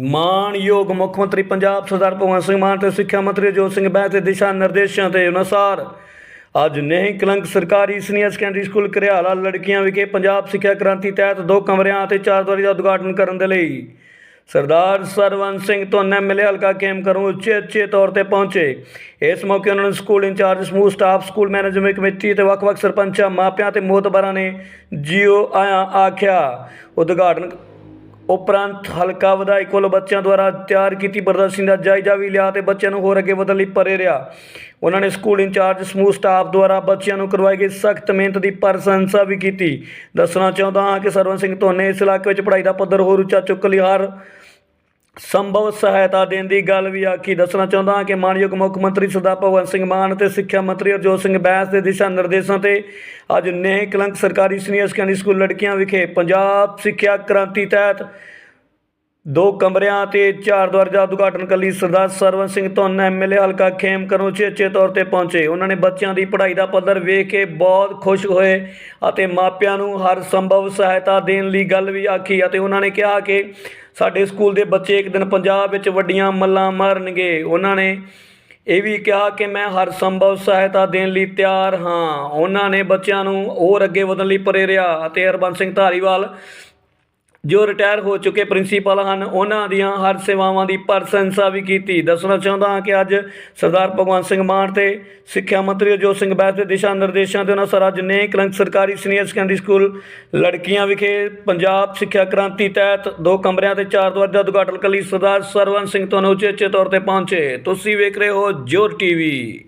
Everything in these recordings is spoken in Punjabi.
ਮਾਨਯੋਗ ਮੁੱਖ ਮੰਤਰੀ ਪੰਜਾਬ ਸਰਦਾਰ ਭਗਵੰਤ ਸਿੰਘ ਮਾਨ ਤੇ ਸਿੱਖਿਆ ਮੰਤਰੀ ਜੋਤ ਸਿੰਘ ਬੈਂਸ ਦੇ ਦਿਸ਼ਾ ਨਿਰਦੇਸ਼ਾਂ ਦੇ ਅਨੁਸਾਰ ਅੱਜ ਨਹੀਂ ਕਲੰਕ ਸਰਕਾਰੀ ਸੀਨੀਅਰ ਸੈਕੰਡਰੀ ਸਕੂਲ ਘਰਿਆਲਾ ਲੜਕੀਆਂ ਵਿਖੇ ਪੰਜਾਬ ਸਿੱਖਿਆ ਕ੍ਰਾਂਤੀ ਤਹਿਤ ਦੋ ਕਮਰਿਆਂ ਅਤੇ ਚਾਰ ਦੁਆਰੀ ਦਾ ਉਦਘਾਟਨ ਕਰਨ ਦੇ ਲਈ ਸਰਦਾਰ ਸਰਵਨ ਸਿੰਘ ਤੋਂ ਐਮਐਲਏ ਹਲਕਾ ਕੇਮ ਕਰੂੰ ਉੱਚੇ ਉੱਚੇ ਤੌਰ ਤੇ ਪਹੁੰਚੇ। ਇਸ ਮੌਕੇ ਉਹਨਾਂ ਨੇ ਸਕੂਲ ਇੰਚਾਰਜ ਸਮੂਹ, ਸਟਾਫ, ਸਕੂਲ ਮੈਨੇਜਮੈਂਟ ਕਮੇਟੀ ਤੇ ਵੱਖ-ਵੱਖ ਸਰਪੰਚਾਂ, ਮਾਪਿਆਂ ਤੇ ਮੋਹਤਬਰਾਂ ਨੇ ਜੀਓ ਆਇਆ ਆਖਿਆ। ਉਦਘਾਟਨ ਉਪਰੰਤ ਹਲਕਾ ਵਿਧਾਇਕ ਵੱਲੋਂ ਬੱਚਿਆਂ ਦੁਆਰਾ ਤਿਆਰ ਕੀਤੀ ਪ੍ਰਦਰਸ਼ਨੀ ਦਾ ਜਾਇਜ਼ਾ ਵੀ ਲਿਆ ਤੇ ਬੱਚਿਆਂ ਨੂੰ ਹੋਰ ਅੱਗੇ ਵਧਣ ਲਈ ਪਰੇ ਰਿਹਾ। ਉਹਨਾਂ ਨੇ ਸਕੂਲ ਇੰਚਾਰਜ, ਸਮੂਹ ਸਟਾਫ ਦੁਆਰਾ ਬੱਚਿਆਂ ਨੂੰ ਕਰਵਾਈ ਗਈ ਸਖਤ ਮਿਹਨਤ ਦੀ ਪ੍ਰਸ਼ੰਸਾ ਵੀ ਕੀਤੀ। ਦੱਸਣਾ ਚਾਹੁੰਦਾ ਹਾਂ ਕਿ ਸਰਵਨ ਸਿੰਘ ਧੋਨੇ ਇਸ ਇਲਾਕੇ ਵਿੱਚ ਪੜ੍ਹਾਈ ਦਾ ਪੱਧਰ ਹੋਰ ਉੱਚਾ ਚੁੱਕ ਲਈ ਹਰ ਸੰਭਵ ਸਹਾਇਤਾ ਦੇਣ ਦੀ ਗੱਲ ਵੀ ਆਖੀ। ਦੱਸਣਾ ਚਾਹੁੰਦਾ ਹਾਂ ਕਿ ਮਾਨਯੋਗ ਮੁੱਖ ਮੰਤਰੀ ਸਰਦਾਰ ਭਗਵੰਤ ਸਿੰਘ ਮਾਨ ਅਤੇ ਸਿੱਖਿਆ ਮੰਤਰੀ ਹਰਜੋਤ ਸਿੰਘ ਬੈਂਸ ਦੇ ਦਿਸ਼ਾ ਨਿਰਦੇਸ਼ਾਂ ਤੇ ਅੱਜ ਨੇਹ ਕਲੰਕ ਸਰਕਾਰੀ ਸੀਨੀਅਰ ਸੈਕੰਡਰੀ ਸਕੂਲ ਲੜਕੀਆਂ ਵਿਖੇ ਪੰਜਾਬ ਸਿੱਖਿਆ ਕ੍ਰਾਂਤੀ ਤਹਿਤ ਦੋ ਕਮਰਿਆਂ ਅਤੇ ਚਾਰ ਦੁਆਰ ਦਾ ਉਦਘਾਟਨ ਕਰ ਲਈ ਸਰਦਾਰ ਸਰਵਨ ਸਿੰਘ ਧੁੰਨ ਐਮਐਲਏ ਹਲਕਾ ਖੇਮ ਕਰਨੋਂ ਚੇਚੇ ਤੌਰ ਤੇ ਪਹੁੰਚੇ। ਉਹਨਾਂ ਨੇ ਬੱਚਿਆਂ ਦੀ ਪੜ੍ਹਾਈ ਦਾ ਪੱਧਰ ਵੇਖ ਕੇ ਬਹੁਤ ਖੁਸ਼ ਹੋਏ ਅਤੇ ਮਾਪਿਆਂ ਨੂੰ ਹਰ ਸੰਭਵ ਸਹਾਇਤਾ ਦੇਣ ਲਈ ਗੱਲ ਵੀ ਆਖੀ ਅਤੇ ਉਹਨਾਂ ਨੇ ਕਿਹਾ ਕਿ ਸਾਡੇ ਸਕੂਲ ਦੇ ਬੱਚੇ ਇੱਕ ਦਿਨ ਪੰਜਾਬ ਵਿੱਚ ਵੱਡੀਆਂ ਮੱਲਾਂ ਮਾਰਨਗੇ। ਉਹਨਾਂ ਨੇ ਇਹ ਵੀ ਕਿਹਾ ਕਿ ਮੈਂ ਹਰ ਸੰਭਵ ਸਹਾਇਤਾ ਦੇਣ ਲਈ ਤਿਆਰ ਹਾਂ। ਉਹਨਾਂ ਨੇ ਬੱਚਿਆਂ ਨੂੰ ਹੋਰ ਅੱਗੇ ਵਧਣ ਲਈ ਪ੍ਰੇਰਿਆ ਅਤੇ ਹਰਬੰਸ ਸਿੰਘ ਧਾਰੀਵਾਲ ਜੋ ਰਿਟਾਇਰ ਹੋ ਚੁੱਕੇ ਪ੍ਰਿੰਸੀਪਲ ਹਨ, ਉਹਨਾਂ ਦੀਆਂ ਹਰ ਸੇਵਾਵਾਂ ਦੀ ਪ੍ਰਸ਼ੰਸਾ ਵੀ ਕੀਤੀ। ਦੱਸਣਾ ਚਾਹੁੰਦਾ ਹਾਂ ਕਿ ਅੱਜ ਸਰਦਾਰ ਭਗਵੰਤ ਸਿੰਘ ਮਾਨ ਤੇ ਸਿੱਖਿਆ ਮੰਤਰੀ ਜੋਤ ਸਿੰਘ ਬੈਸ ਦੇ ਦਿਸ਼ਾ ਨਿਰਦੇਸ਼ਾਂ ਦੇ ਅਨੁਸਾਰ ਅੱਜ ਨੇ ਕਲੰਕ ਸਰਕਾਰੀ ਸੀਨੀਅਰ ਸੈਕੰਡਰੀ ਸਕੂਲ ਲੜਕੀਆਂ ਵਿਖੇ ਪੰਜਾਬ ਸਿੱਖਿਆ ਕ੍ਰਾਂਤੀ ਤਹਿਤ ਦੋ ਕਮਰਿਆਂ ਤੇ ਚਾਰ ਦੁਆਰ ਦਾ ਉਦਘਾਟਨ ਕਰ ਲਈ ਸਰਦਾਰ ਸਰਵਨ ਸਿੰਘ ਤੁਹਾਨੂੰ ਉਚੇ ਉੱਚੇ ਤੌਰ ਤੇ ਪਹੁੰਚੇ। ਤੁਸੀਂ ਵੇਖ ਰਹੇ ਹੋ ਜੋਰ ਟੀਵੀ।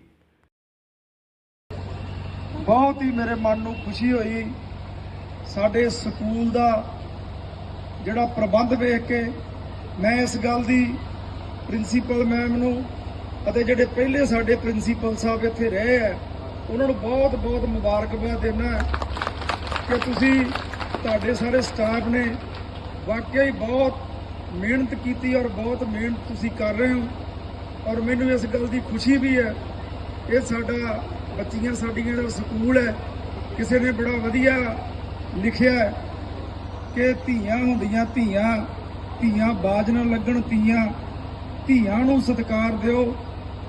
ਬਹੁਤ ਹੀ ਮੇਰੇ ਮਨ ਨੂੰ ਖੁਸ਼ੀ ਹੋਈ। ਸਾਡੇ ਸਕੂਲ ਦਾ ਜਿਹੜਾ ਪ੍ਰਬੰਧ ਵੇਖ ਕੇ ਮੈਂ ਇਸ ਗੱਲ ਦੀ ਪ੍ਰਿੰਸੀਪਲ ਮੈਮ ਨੂੰ ਅਤੇ ਜਿਹੜੇ ਪਹਿਲੇ ਸਾਡੇ ਪ੍ਰਿੰਸੀਪਲ ਸਾਹਿਬ ਇੱਥੇ ਰਹੇ ਆ, ਉਹਨਾਂ ਨੂੰ ਬਹੁਤ ਬਹੁਤ ਮੁਬਾਰਕਬਾਦ ਦਿੰਦਾ ਕਿ ਤੁਸੀਂ ਤੁਹਾਡੇ ਸਾਰੇ ਸਟਾਫ ਨੇ ਵਾਕਿਆ ਹੀ ਬਹੁਤ ਮਿਹਨਤ ਕੀਤੀ ਔਰ ਬਹੁਤ ਮਿਹਨਤ ਤੁਸੀਂ ਕਰ ਰਹੇ ਹੋ ਔਰ ਮੈਨੂੰ ਇਸ ਗੱਲ ਦੀ ਖੁਸ਼ੀ ਵੀ ਹੈ। ਇਹ ਸਾਡਾ ਬੱਚੀਆਂ ਸਾਡੀਆਂ ਦਾ ਸਕੂਲ ਹੈ। ਕਿਸੇ ਨੇ ਬੜਾ ਵਧੀਆ ਲਿਖਿਆ ਹੈ। ਕਿ ਧੀਆਂ ਹੁੰਦੀਆਂ ਧੀਆਂ ਧੀਆਂ ਬਾਜ ਨਾ ਲੱਗਣ ਧੀਆਂ ਧੀਆਂ ਨੂੰ ਸਤਿਕਾਰ ਦਿਓ।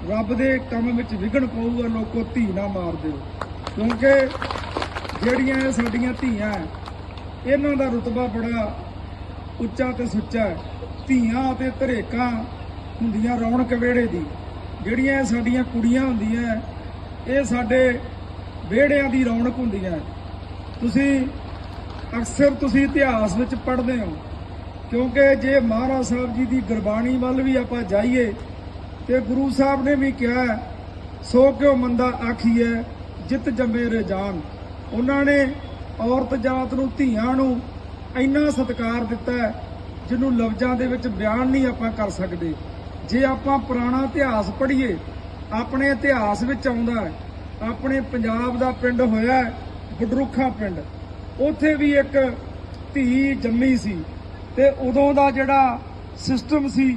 ਰੱਬ ਦੇ ਕੰਮ ਵਿੱਚ ਵਿਘਨ ਪਊਗਾ, ਲੋਕੋ ਧੀ ਨਾ ਮਾਰ ਦਿਓ। ਕਿਉਂਕਿ ਜਿਹੜੀਆਂ ਇਹ ਸਾਡੀਆਂ ਧੀਆਂ ਇਹਨਾਂ ਦਾ ਰੁਤਬਾ ਬੜਾ ਉੱਚਾ ਤੇ ਸੁੱਚਾ ਹੈ ਧੀਆਂ ਅਤੇ ਧਰੇਕਾਂ ਹੁੰਦੀਆਂ ਰੌਣਕ ਵਿਹੜੇ ਦੀ। ਜਿਹੜੀਆਂ ਸਾਡੀਆਂ ਕੁੜੀਆਂ ਹੁੰਦੀਆਂ ਇਹ ਸਾਡੇ ਵਿਹੜਿਆਂ ਦੀ ਰੌਣਕ ਹੁੰਦੀਆਂ ਤੁਸੀਂ ਅਕਸਰ ਤੁਸੀਂ ਇਤਿਹਾਸ ਵਿੱਚ ਪੜ੍ਹਦੇ ਹੋ ਕਿਉਂਕਿ ਜੇ ਮਹਾਰਾਜ ਸਾਹਿਬ ਜੀ ਦੀ ਗੁਰਬਾਣੀ ਵੱਲ ਵੀ ਆਪਾਂ ਜਾਈਏ ਤੇ ਗੁਰੂ ਸਾਹਿਬ ਨੇ ਵੀ ਕਿਹਾ ਹੈ, ਸੋ ਕਿਉ ਮੰਦਾ ਆਖੀਐ ਜਿਤ ਜੰਮੇ ਰੇ ਉਹਨਾਂ ਨੇ ਔਰਤ ਜਾਤ ਨੂੰ ਧੀਆਂ ਨੂੰ ਇੰਨਾ ਸਤਿਕਾਰ ਦਿੱਤਾ ਜਿਹਨੂੰ ਲਫ਼ਜ਼ਾਂ ਦੇ ਵਿੱਚ ਬਿਆਨ ਨਹੀਂ ਆਪਾਂ ਕਰ ਸਕਦੇ। ਜੇ ਆਪਾਂ ਪੁਰਾਣਾ ਇਤਿਹਾਸ ਪੜ੍ਹੀਏ ਆਪਣੇ ਇਤਿਹਾਸ ਵਿੱਚ ਆਉਂਦਾ ਆਪਣੇ ਪੰਜਾਬ ਦਾ ਪਿੰਡ ਹੋਇਆ ਬਡਰੁਖਾ ਪਿੰਡ ਉੱਥੇ ਵੀ ਇੱਕ ਧੀ ਜੰਮੀ ਸੀ ਤੇ ਉਦੋਂ ਦਾ ਜਿਹੜਾ ਸਿਸਟਮ ਸੀ,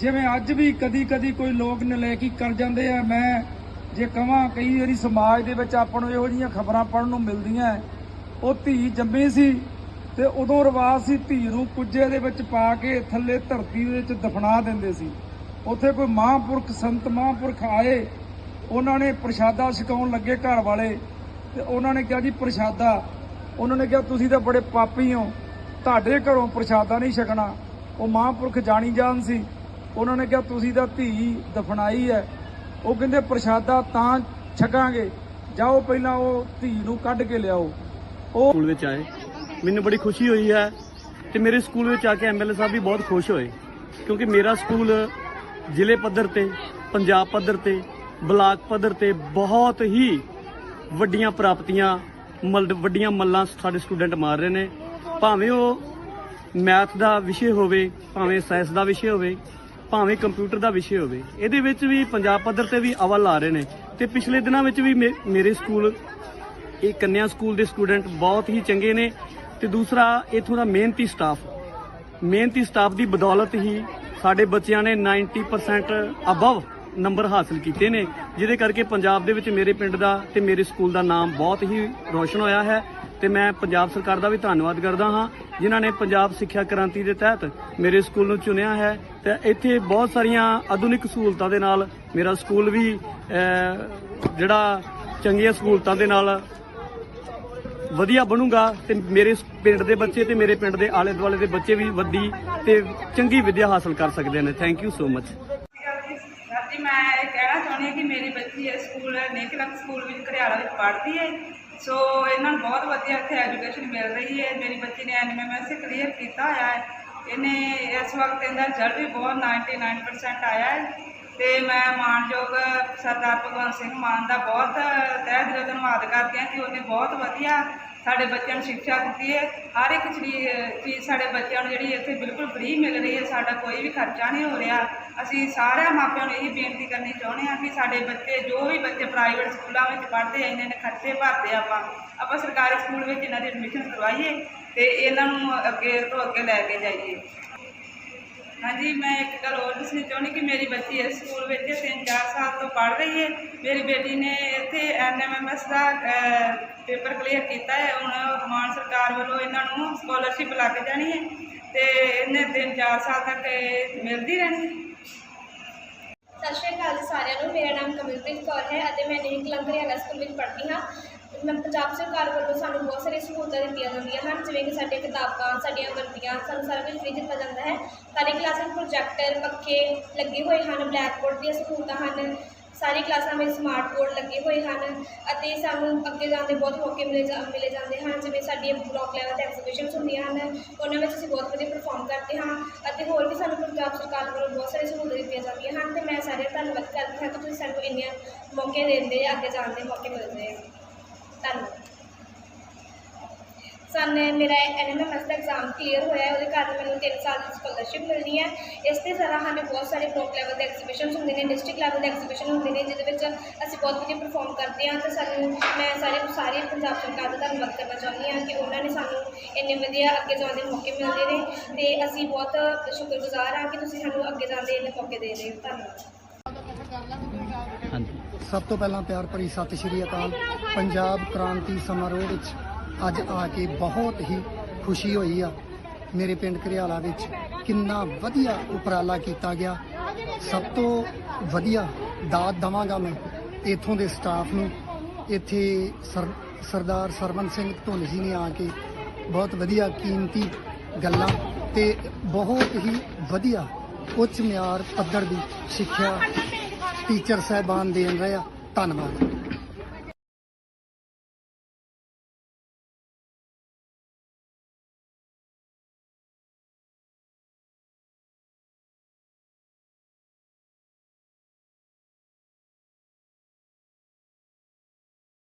ਜਿਵੇਂ ਅੱਜ ਵੀ ਕਦੀ ਕਦੀ ਕੋਈ ਲੋਕ ਨਲਾਇਕੀ ਕਰ ਜਾਂਦੇ ਆ, ਮੈਂ ਜੇ ਕਹਾਂ ਕਈ ਵਾਰੀ ਸਮਾਜ ਦੇ ਵਿੱਚ ਆਪਾਂ ਨੂੰ ਇਹੋ ਜਿਹੀਆਂ ਖਬਰਾਂ ਪੜਨ ਨੂੰ ਮਿਲਦੀਆਂ ਉਹ ਧੀ ਜੰਮੀ ਸੀ ਤੇ ਉਦੋਂ ਰਿਵਾਜ ਸੀ ਧੀ ਨੂੰ ਕੁੱਜੇ ਦੇ ਵਿੱਚ ਪਾ ਕੇ ਥੱਲੇ ਧਰਤੀ ਦੇ ਵਿੱਚ ਦਫਨਾ ਦਿੰਦੇ ਸੀ। ਉੱਥੇ ਕੋਈ ਮਹਾਂਪੁਰਖ ਸੰਤ, ਮਹਾਂਪੁਰਖ ਆਏ, ਉਹਨਾਂ ਨੇ ਪ੍ਰਸ਼ਾਦਾ ਛਕਾਉਣ ਲੱਗੇ ਘਰ ਵਾਲੇ ਤੇ ਉਹਨਾਂ ਨੇ ਕਿਹਾ ਜੀ ਪ੍ਰਸ਼ਾਦਾ ਉਹਨਾਂ ਨੇ ਕਿਹਾ, ਤੁਸੀਂ ਤਾਂ ਬੜੇ ਪਾਪੀ ਹੋ। ਤੁਹਾਡੇ ਘਰੋਂ ਪ੍ਰਸ਼ਾਦਾ ਨਹੀਂ ਛਕਣਾ। ਉਹ ਮਹਾਂਪੁਰਖ ਜਾਣੀ ਜਾਣ ਸੀ। ਉਹਨਾਂ ਨੇ ਕਿਹਾ, ਤੁਸੀਂ ਤਾਂ ਧੀ ਦਫਨਾਈ ਹੈ। ਉਹ ਕਹਿੰਦੇ, ਪ੍ਰਸ਼ਾਦਾ ਤਾਂ ਛਕਾਂਗੇ। ਜਾਓ ਪਹਿਲਾਂ ਉਹ ਧੀ ਨੂੰ ਕੱਢ ਕੇ ਲਿਆਓ। ਉਹ ਸਕੂਲ ਵਿੱਚ ਆਏ। ਮੈਨੂੰ ਬੜੀ ਖੁਸ਼ੀ ਹੋਈ ਹੈ ਤੇ ਮੇਰੇ ਸਕੂਲ ਵਿੱਚ ਆ ਕੇ ਐਮਐਲਏ ਸਾਹਿਬ ਵੀ ਬਹੁਤ ਖੁਸ਼ ਹੋਏ। ਕਿਉਂਕਿ ਮੇਰਾ ਸਕੂਲ ਜ਼ਿਲ੍ਹੇ ਪੱਧਰ ਤੇ, ਪੰਜਾਬ ਪੱਧਰ ਤੇ, ਬਲਾਕ ਪੱਧਰ ਤੇ ਬਹੁਤ ਹੀ ਵੱਡੀਆਂ ਪ੍ਰਾਪਤੀਆਂ ਮਲ- ਵੱਡੀਆਂ ਮੱਲਾਂ ਸਾਡੇ ਸਟੂਡੈਂਟ ਮਾਰ ਰਹੇ ਨੇ। ਭਾਵੇਂ ਉਹ ਮੈਥ ਦਾ ਵਿਸ਼ੇ ਹੋਵੇ, ਭਾਵੇਂ ਸਾਇੰਸ ਦਾ ਵਿਸ਼ੇ ਹੋਵੇ, ਭਾਵੇਂ ਕੰਪਿਊਟਰ ਦਾ ਵਿਸ਼ੇ ਹੋਵੇ, ਇਹਦੇ ਵਿੱਚ ਵੀ ਪੰਜਾਬ ਪੱਧਰ ਤੇ ਵੀ ਅਵਲ ਆ ਰਹੇ ਨੇ। ਤੇ ਪਿਛਲੇ ਦਿਨਾਂ ਵਿੱਚ ਵੀ ਮੇ- ਮੇਰੇ ਸਕੂਲ, ਇਹ ਕੰਨਿਆ ਸਕੂਲ ਦੇ ਸਟੂਡੈਂਟ ਬਹੁਤ ਹੀ ਚੰਗੇ ਨੇ। ਤੇ ਦੂਸਰਾ, ਇਥੋਂ ਦਾ ਮਿਹਨਤੀ ਸਟਾਫ। ਮਿਹਨਤੀ ਸਟਾਫ ਦੀ ਬਦੌਲਤ ਹੀ ਸਾਡੇ ਬੱਚਿਆਂ ਨੇ 90% ਅਬਵ ਨੰਬਰ ਹਾਸਲ ਕੀਤੇ ਨੇ। ਜਿਹਦੇ ਕਰਕੇ ਪੰਜਾਬ ਦੇ ਵਿੱਚ ਮੇਰੇ ਪਿੰਡ ਦਾ ਤੇ ਮੇਰੇ ਸਕੂਲ ਦਾ ਨਾਮ ਬਹੁਤ ਹੀ ਰੋਸ਼ਨ ਹੋਇਆ ਹੈ ਤੇ ਮੈਂ ਪੰਜਾਬ ਸਰਕਾਰ ਦਾ ਵੀ ਧੰਨਵਾਦ ਕਰਦਾ ਹਾਂ, ਜਿਨ੍ਹਾਂ ਨੇ ਪੰਜਾਬ ਸਿੱਖਿਆ ਕ੍ਰਾਂਤੀ ਦੇ ਤਹਿਤ ਮੇਰੇ ਸਕੂਲ ਨੂੰ ਚੁਣਿਆ ਹੈ ਤੇ ਇੱਥੇ ਬਹੁਤ ਸਾਰੀਆਂ ਆਧੁਨਿਕ ਸਹੂਲਤਾਂ ਦੇ ਨਾਲ ਮੇਰਾ ਸਕੂਲ ਵੀ ਜਿਹੜਾ ਚੰਗੀਆਂ ਸਹੂਲਤਾਂ ਦੇ ਨਾਲ ਵਧੀਆ ਬਣੂਗਾ ਤੇ ਮੇਰੇ ਪਿੰਡ ਦੇ ਬੱਚੇ ਤੇ ਮੇਰੇ ਪਿੰਡ ਦੇ ਆਲੇ ਦੁਆਲੇ ਦੇ ਬੱਚੇ ਵੀ ਵੱਡੀ ਤੇ ਚੰਗੀ ਵਿੱਦਿਆ ਹਾਸਲ ਕਰ ਸਕਦੇ ਨੇ। Thank you so much sir ਮੈਂ ਇਹ ਕਹਿਣਾ ਚਾਹੁੰਦੀ ਹਾਂ ਕਿ ਮੇਰੀ ਬੱਚੀ ਇਸ ਸਕੂਲ ਨੇਕਲੰਗ ਸਕੂਲ ਵਿੱਚ ਘਰਿਆਲਾ ਵਿੱਚ ਪੜ੍ਹਦੀ ਹੈ। ਸੋ ਇਹਨਾਂ ਨੂੰ ਬਹੁਤ ਵਧੀਆ ਇੱਥੇ ਐਜੂਕੇਸ਼ਨ ਮਿਲ ਰਹੀ ਹੈ। ਮੇਰੀ ਬੱਚੀ ਨੇ ਐਨਐਮਐਸ ਕਲੀਅਰ ਕੀਤਾ ਹੋਇਆ ਹੈ। ਇਹਨੇ ਇਸ ਵਕਤ ਇਹਦਾ ਰਿਜ਼ਲਟ ਵੀ ਬਹੁਤ 99% ਆਇਆ ਹੈ। ਤੇ ਮੈਂ ਮਾਣਯੋਗ ਸਰਦਾਰ ਭਗਵੰਤ ਸਿੰਘ ਮਾਨ ਦਾ ਬਹੁਤ ਤਹਿ ਦਿਲੋਂ ਧੰਨਵਾਦ ਕਰਦੀ ਹਾਂ ਕਿ ਉਹਨੇ ਬਹੁਤ ਵਧੀਆ ਸਾਡੇ ਬੱਚਿਆਂ ਨੂੰ ਸਿੱਖਿਆ ਦਿੱਤੀ ਹੈ। ਹਰ ਇੱਕ ਚੀਜ਼ ਚੀਜ਼ ਸਾਡੇ ਬੱਚਿਆਂ ਨੂੰ ਜਿਹੜੀ ਇੱਥੇ ਬਿਲਕੁਲ ਫ੍ਰੀ ਮਿਲ ਰਹੀ ਹੈ। ਸਾਡਾ ਕੋਈ ਵੀ ਖਰਚਾ ਨਹੀਂ ਹੋ ਰਿਹਾ। ਅਸੀਂ ਸਾਰਿਆਂ ਮਾਪਿਆਂ ਨੂੰ ਇਹੀ ਬੇਨਤੀ ਕਰਨੀ ਚਾਹੁੰਦੇ ਹਾਂ ਕਿ ਸਾਡੇ ਬੱਚੇ, ਜੋ ਵੀ ਬੱਚੇ ਪ੍ਰਾਈਵੇਟ ਸਕੂਲਾਂ ਵਿੱਚ ਪੜ੍ਹਦੇ ਆ, ਇਹਨਾਂ ਨੇ ਖਰਚੇ ਭਰਦੇ ਆਪਾਂ। ਆਪਾਂ ਸਰਕਾਰੀ ਸਕੂਲ ਵਿੱਚ ਇਹਨਾਂ ਦੀ ਐਡਮਿਸ਼ਨ ਕਰਵਾਈਏ ਤੇ ਇਹਨਾਂ ਨੂੰ ਅੱਗੇ ਤੋਂ ਅੱਗੇ ਲੈ ਕੇ ਜਾਈਏ। ਹਾਂਜੀ, ਮੈਂ ਇੱਕ ਗੱਲ ਹੋਰ ਦੱਸਣੀ ਚਾਹੁੰਦੀ ਕਿ ਮੇਰੀ ਬੱਚੀ ਇਸ ਸਕੂਲ ਵਿੱਚ 3-4 ਸਾਲ ਤੋਂ ਪੜ੍ਹ ਰਹੀ ਹੈ। ਮੇਰੀ ਬੇਟੀ ਨੇ ਇੱਥੇ ਐਨਐਮਐਮਐਸ ਦਾ ਪੇਪਰ ਕਲੀਅਰ ਕੀਤਾ ਹੈ। ਹੁਣ ਮਾਨ ਸਰਕਾਰ ਵੱਲੋਂ ਇਹਨਾਂ ਨੂੰ ਸਕਾਲਰਸ਼ਿਪ ਲੱਗ ਜਾਣੀ ਹੈ ਤੇ ਇਹਨੇ 3-4 ਸਾਲ ਤੱਕ ਮਿਲਦੀ ਰਹਿਣੀ ਹੈ। ਸਤਿ ਸ਼੍ਰੀ ਅਕਾਲ ਸਾਰਿਆਂ ਨੂੰ। ਮੇਰਾ ਨਾਮ ਕਮਲਪ੍ਰੀਤ ਕੌਰ ਹੈ ਅਤੇ ਮੈਂ ਨਿਹੀ ਕਲੰਕ ਹਰਿਆਣਾ ਸਕੂਲ ਵਿੱਚ ਪੜ੍ਹਦੀ ਹਾਂ। ਮੈਂ ਪੰਜਾਬ ਸਰਕਾਰ ਵੱਲੋਂ ਸਾਨੂੰ ਬਹੁਤ ਸਾਰੀਆਂ ਸਹੂਲਤਾਂ ਦਿੱਤੀਆਂ ਜਾਂਦੀਆਂ ਹਨ, ਜਿਵੇਂ ਕਿ ਸਾਡੀਆਂ ਕਿਤਾਬਾਂ, ਸਾਡੀਆਂ ਵਰਦੀਆਂ, ਸਾਨੂੰ ਸਾਰਾ ਕੁਝ ਫ੍ਰੀ ਦਿੱਤਾ ਜਾਂਦਾ ਹੈ। ਸਾਰੀ ਕਲਾਸਾਂ ਵਿੱਚ ਪ੍ਰੋਜੈਕਟਰ ਪੱਖੇ ਲੱਗੇ ਹੋਏ ਹਨ ਬਲੈਕ ਬੋਰਡ ਦੀਆਂ ਸਹੂਲਤਾਂ ਹਨ। ਸਾਰੀ ਕਲਾਸਾਂ ਵਿੱਚ ਸਮਾਰਟ ਬੋਰਡ ਲੱਗੇ ਹੋਏ ਹਨ ਅਤੇ ਸਾਨੂੰ ਅੱਗੇ ਜਾਣ ਦੇ ਬਹੁਤ ਮੌਕੇ ਮਿਲੇ ਜਾ, ਮਿਲੇ ਜਾਂਦੇ ਹਨ, ਜਿਵੇਂ ਸਾਡੀਆਂ ਬਲਾਕ ਲੈਵਲ ਤੇ ਐਗਜ਼ੀਬਿਸ਼ਨਸ ਹੁੰਦੀਆਂ ਹਨ, ਉਹਨਾਂ ਵਿੱਚ ਅਸੀਂ ਬਹੁਤ ਵਧੀਆ ਪਰਫਾਰਮ ਕਰਦੇ ਹਾਂ ਅਤੇ ਹੋਰ ਵੀ ਸਾਨੂੰ ਪੰਜਾਬ ਸਰਕਾਰ ਵੱਲੋਂ ਬਹੁਤ ਸਾਰੀਆਂ ਸਹੂਲਤਾਂ ਦਿੱਤੀਆਂ ਜਾਂਦੀਆਂ ਹਨ ਤੇ ਮੈਂ ਸਾਰਿਆਂ ਦਾ ਧੰਨਵਾਦ ਕਰਦੀ ਹਾਂ ਕਿ ਤੁਸੀਂ ਸਾਨੂੰ ਇੰਨੀਆਂ ਮੌਕੇ ਦਿੰਦੇ, ਅੱਗੇ ਜਾਣ ਦੇ ਮੌਕੇ ਮਿਲਦੇ ਆ। ਧੰਨਵਾਦ। ਸਾਨੂੰ ਮੇਰਾ ਐਨਐਮਐਸ ਦਾ ਐਗਜ਼ਾਮ ਕਲੀਅਰ ਹੋਇਆ ਉਹਦੇ ਕਾਰਨ ਮੈਨੂੰ 3 ਸਾਲ ਦੀ ਸਕਾਲਰਸ਼ਿਪ ਮਿਲਣੀ ਹੈ। ਇਸ ਦੇ ਤਰ੍ਹਾਂ ਸਾਨੂੰ ਬਹੁਤ ਸਾਰੇ ਬਲਾਕ ਲੈਵਲ ਦੇ ਐਗਜ਼ੀਬਿਸ਼ਨਸ ਹੁੰਦੇ ਨੇ ਡਿਸਟ੍ਰਿਕਟ ਲੈਵਲ ਦੇ ਐਗਜ਼ੀਬਿਸ਼ਨ ਹੁੰਦੇ ਨੇ, ਜਿਹਦੇ ਵਿੱਚ ਅਸੀਂ ਬਹੁਤ ਵਧੀਆ ਪਰਫਾਰਮ ਕਰਦੇ ਹਾਂ। ਤੇ ਸਾਨੂੰ, ਮੈਂ ਸਾਰੇ ਸਾਰੇ ਪੰਜਾਬ ਸਰਕਾਰ ਦਾ ਧੰਨਵਾਦ ਕਰਨਾ ਚਾਹੁੰਦੀ ਹਾਂ ਕਿ ਉਹਨਾਂ ਨੇ ਸਾਨੂੰ ਇੰਨੇ ਵਧੀਆ ਅੱਗੇ ਜਾਣ ਦੇ ਮੌਕੇ ਮਿਲਦੇ ਨੇ। ਤੇ ਅਸੀਂ ਬਹੁਤ ਸ਼ੁਕਰਗੁਜ਼ਾਰ ਹਾਂ ਕਿ ਤੁਸੀਂ ਸਾਨੂੰ ਅੱਗੇ ਜਾਣ ਦੇ ਇੰਨੇ ਮੌਕੇ ਦੇ ਰਹੇ ਹੋ। ਧੰਨਵਾਦ। ਸਭ ਤੋਂ ਪਹਿਲਾਂ ਪਿਆਰ ਭਰੀ ਸਤਿ ਸ਼੍ਰੀ ਅਕਾਲ। ਪੰਜਾਬ ਕ੍ਰਾਂਤੀ ਸਮਾਰੋਹ ਵਿੱਚ ਅੱਜ ਆ ਕੇ ਬਹੁਤ ਹੀ ਖੁਸ਼ੀ ਹੋਈ ਆ। ਮੇਰੇ ਪਿੰਡ ਘਰਿਆਲਾ ਵਿੱਚ ਕਿੰਨਾ ਵਧੀਆ ਉਪਰਾਲਾ ਕੀਤਾ ਗਿਆ। ਸਭ ਤੋਂ ਵਧੀਆ ਦਾਤ ਦਵਾਂਗਾ ਮੈਂ ਇਥੋਂ ਦੇ ਸਟਾਫ ਨੂੰ। ਇੱਥੇ ਸਰ- ਸਰਦਾਰ ਸਰਵਨ ਸਿੰਘ ਧੁੰਨ ਜੀ ਨੇ ਆ ਕੇ ਬਹੁਤ ਵਧੀਆ ਕੀਮਤੀ ਗੱਲਾਂ ਤੇ ਬਹੁਤ ਹੀ ਵਧੀਆ ਉੱਚ ਮਿਆਰ ਪੱਧਰ ਦੀ ਸਿੱਖਿਆ ਟੀਚਰ ਸਾਹਿਬਾਨ ਦੇਣ ਰਹੇ ਆ। ਧੰਨਵਾਦ।